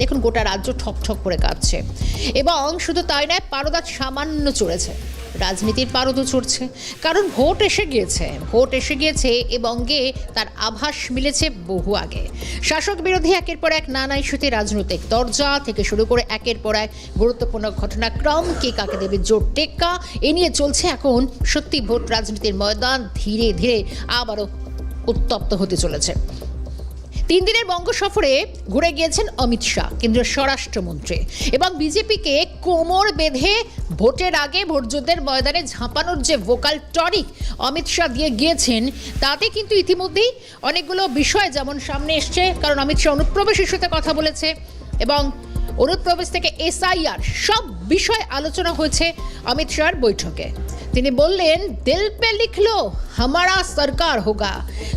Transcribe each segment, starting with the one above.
দেখুন, গোটা রাজ্য ঠকঠক করে কাঁপছে এবং শুধু তাই নয় পারদাত সামান্য চড়েছে। রাজনীতির পারদও চড়ছে। কারণ ভোট এসে গিয়েছে, ভোট এসে গিয়েছে এবং গে তার আভাস মিলেছে বহু আগে। শাসক বিরোধী একের পর এক নানা ইস্যুতে রাজনৈতিক দরজা থেকে শুরু করে একের পর এক গুরুত্বপূর্ণ ঘটনাক্রম, কে কাকে দেবে জোর টেক্কা, এ নিয়ে চলছে এখন সত্যি ভোট রাজনীতির ময়দান ধীরে ধীরে আবারও উত্তপ্ত হতে চলেছে। তিন দিনের বঙ্গ সফরে ঘুরে গিয়েছেন অমিত শাহ, কেন্দ্রীয় স্বরাষ্ট্রমন্ত্রী। এবং বিজেপিকে কোমর বেঁধে ভোটের আগে ভোটযুদ্ধের ময়দানে ঝাঁপানোর যে ভোকাল টনিক অমিত শাহ দিয়ে গিয়েছেন, তাতে কিন্তু ইতিমধ্যেই অনেকগুলো বিষয় যেমন সামনে এসছে, কারণ অমিত শাহ অনুপ্রবেশ ইস্যুতে কথা বলেছে এবং অনুপ্রবেশ থেকে এসআইআর সব বিষয় আলোচনা হয়েছে অমিত শাহর বৈঠকে। তিনি বললেন, দিল পে লিখলো হামারা সরকার হোগা।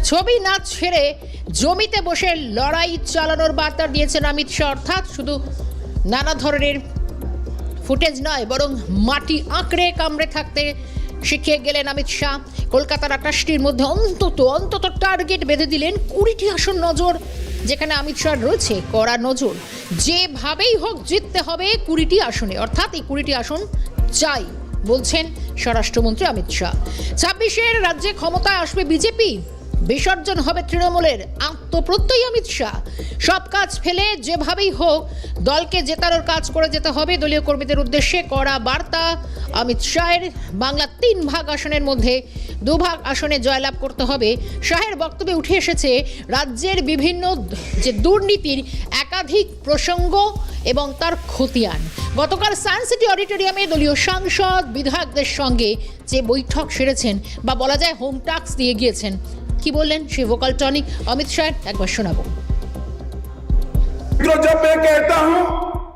ছবি না ছেড়ে জমিতে বসে লড়াই চালানোর বার্তা দিয়েছেন অমিত শাহ। অর্থাৎ শুধু নানা ধরনের ফুটেজ নয়, বরং মাটি আঁকড়ে কামড়ে থাকতে শিখিয়ে গেলেন অমিত শাহ। কলকাতার আকাশটির মধ্যে অন্তত অন্তত টার্গেট বেঁধে দিলেন কুড়িটি আসন নজর, যেখানে অমিত শাহ রয়েছে, কড়া নজর। যেভাবেই হোক জিততে হবে কুড়িটি আসনে, অর্থাৎ এই কুড়িটি আসন চাই। বলছেন স্বরাষ্ট্রমন্ত্রী অমিত শাহ। ছাব্বিশের রাজ্যে ক্ষমতায় আসবে বিজেপি? বিসর্জন হবে তৃণমূলের আত্মপ্রত্যয়ী অমিত শাহ। সব কাজ ফেলে যেভাবেই হোক, দলকে জেতানোর কাজ করে যেতে হবে। দলীয় কর্মীদের উদ্দেশ্যে করা বার্তা অমিত শাহের। বাংলা তিন ভাগ আসনের মধ্যে দুভাগ আসনে জয়লাভ করতে হবে। শাহের বক্তব্যে উঠে এসেছে, রাজ্যের বিভিন্ন যে দুর্নীতির একাধিক প্রসঙ্গ এবং তার খতিয়ান গতকাল সায়েন্স সিটি অডিটোরিয়ামে দলীয় সাংসদ বিধায়কদের সঙ্গে যে বৈঠক সেরেছেন বা বলা যায় হোম টাস্ক দিয়ে গিয়েছেন কি বললেন সেই ভোকাল টনিক অমিত শাহের একবার শোনাবো तो जब मैं कहता हूं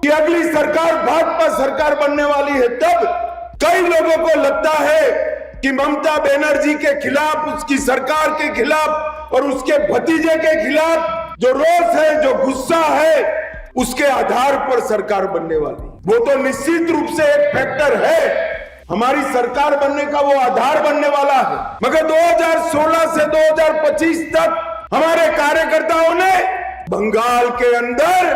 कि अगली सरकार भाजपा सरकार बनने वाली है तब कई लोगों को लगता है कि ममता बनर्जी के खिलाफ उसकी सरकार के खिलाफ और उसके भतीजे के खिलाफ जो रोष है, जो गुस्सा है, उसके आधार पर सरकार बनने वाली वो तो निश्चित रूप से एक फैक्टर है। हमारी सरकार बनने का वो आधार बनने वाला है। मगर 2016 से 2025 तक हमारे कार्यकर्ताओं ने बंगाल के अंदर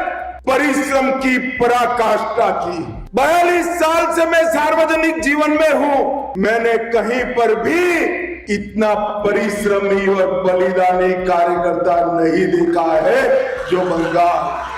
परिश्रम की पराकाष्ठा की। बयालीस साल से मैं सार्वजनिक जीवन में हूँ। मैंने कहीं पर भी इतना परिश्रमी और बलिदानी कार्यकर्ता नहीं देखा है जो बंगाल